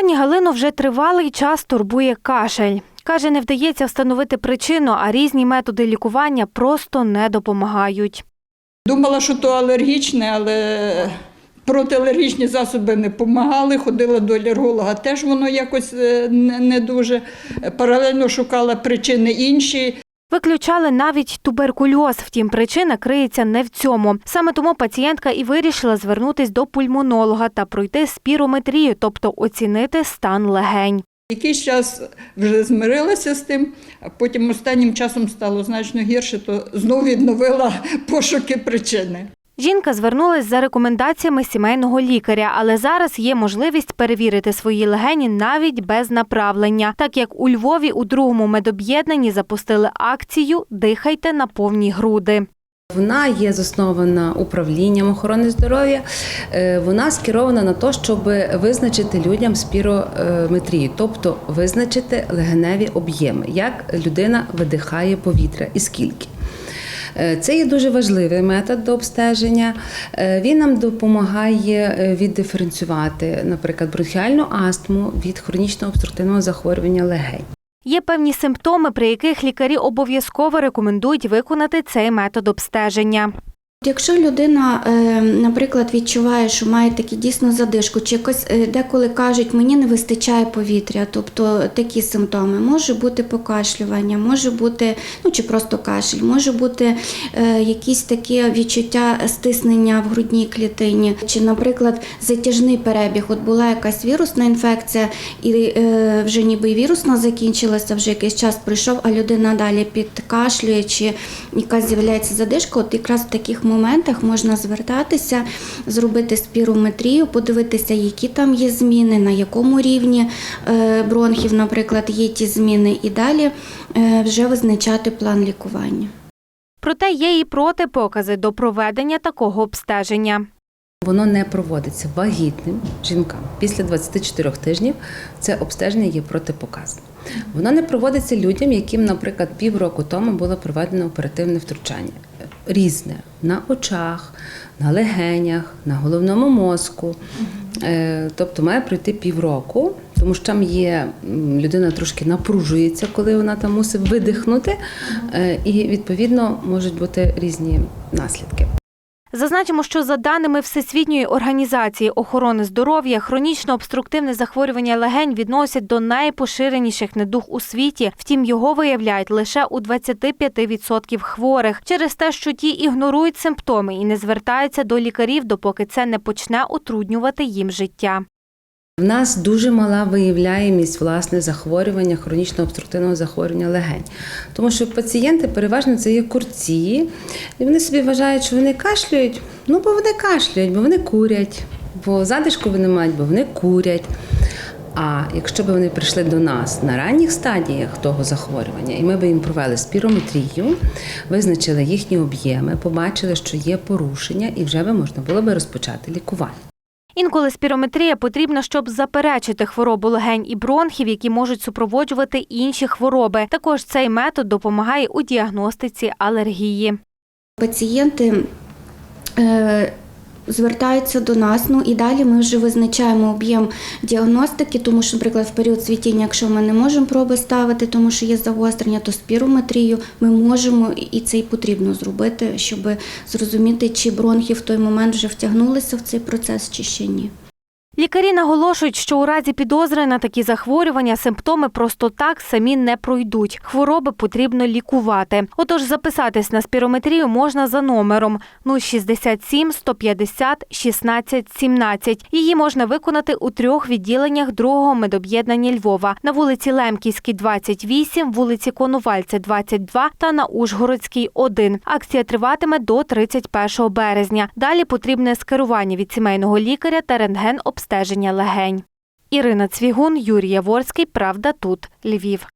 Пані Галину вже тривалий час турбує кашель. Каже, не вдається встановити причину, а різні методи лікування просто не допомагають. Думала, що то алергічне, але протиалергічні засоби не допомагали. Ходила до алерголога, теж воно якось е, не, не дуже. Паралельно шукала причини інші. Виключали навіть туберкульоз, втім причина криється не в цьому. Саме тому пацієнтка і вирішила звернутися до пульмонолога та пройти спірометрію, тобто оцінити стан легень. Якийсь час вже змирилася з тим, а потім останнім часом стало значно гірше, то знову відновила пошуки причини. Жінка звернулась за рекомендаціями сімейного лікаря, але зараз є можливість перевірити свої легені навіть без направлення, так як у Львові у другому медоб'єднанні запустили акцію Дихайте на повні груди. Вона є заснована управлінням охорони здоров'я. Е, Вона скерована на те, щоб визначити людям спірометрію, тобто визначити легеневі об'єми, як людина видихає повітря і скільки. Е, Це є дуже важливий метод до обстеження. Е, Він нам допомагає е, віддиференціювати, наприклад, бронхіальну астму від хронічного обструктивного захворювання легень. Є певні симптоми, при яких лікарі обов'язково рекомендують виконати цей метод обстеження. Якщо людина, е, наприклад, відчуває, що має такі дійсно задишку, чи якось е, деколи кажуть, мені не вистачає повітря, тобто такі симптоми, може бути покашлювання, може бути, ну чи просто кашель, може бути е, якісь такі відчуття стиснення в грудній клітині, чи, наприклад, затяжний перебіг. От була якась вірусна інфекція, і вже ніби вірусна закінчилася, вже якийсь час пройшов, а людина далі підкашлює, чи якась з'являється задишка. От якраз в таких моментах можна звертатися, зробити спірометрію, подивитися, які там є зміни, на якому рівні е, бронхів, наприклад, є ті зміни, і далі е, вже визначати план лікування. Проте є і протипокази до проведення такого обстеження. Воно не проводиться вагітним жінкам після 24 тижнів. Це обстеження є протипоказним. Воно не проводиться людям, яким, наприклад, півроку тому було проведено оперативне втручання. Різне на очах, на легенях, на головному мозку. Е, Тобто має пройти півроку, тому що там є людина трошки напружується, коли вона там мусить видихнути, е, і відповідно можуть бути різні наслідки. Зазначимо, що за даними Всесвітньої організації охорони здоров'я, хронічно обструктивне захворювання легень відносять до найпоширеніших недуг у світі. Втім, його виявляють лише у 25% хворих через те, що ті ігнорують симптоми і не звертаються до лікарів, допоки це не почне утруднювати їм життя. В нас дуже мала виявляємість власне захворювання, хронічного обструктивного захворювання легень. Тому що пацієнти переважно це є курці, і вони собі вважають, що вони кашлюють. Ну, бо вони кашлюють, бо вони курять, бо задишку вони мають, бо вони курять. А якщо б вони прийшли до нас на ранніх стадіях того захворювання, і ми б їм провели спірометрію, визначили їхні об'єми, побачили, що є порушення, і вже би можна було би розпочати лікування. Інколи спірометрія потрібна, щоб заперечити хворобу легень і бронхів, які можуть супроводжувати інші хвороби. Також цей метод допомагає у діагностиці алергії. Пацієнти е, звертаються до нас, ну і далі ми вже визначаємо об'єм діагностики, тому що, наприклад, в період світіння, якщо ми не можемо проби ставити, тому що є загострення, то спірометрію ми можемо і це й потрібно зробити, щоб зрозуміти, чи бронхи в той момент вже втягнулися в цей процес, чи ще ні. Лікарі наголошують, що у разі підозри на такі захворювання симптоми просто так самі не пройдуть. Хвороби потрібно лікувати. Отож, записатись на спірометрію можна за номером 067 150 16 17. Її можна виконати у трьох відділеннях другого медоб'єднання Львова на вулиці Лемківській, 28, вулиці Конувальця, 22 та на Ужгородській, 1. Акція триватиме до 31 березня. Далі потрібне скерування від сімейного лікаря та рентген обстеження легень. Ірина Цвігун, Юрій Яворський. Правда тут. Львів.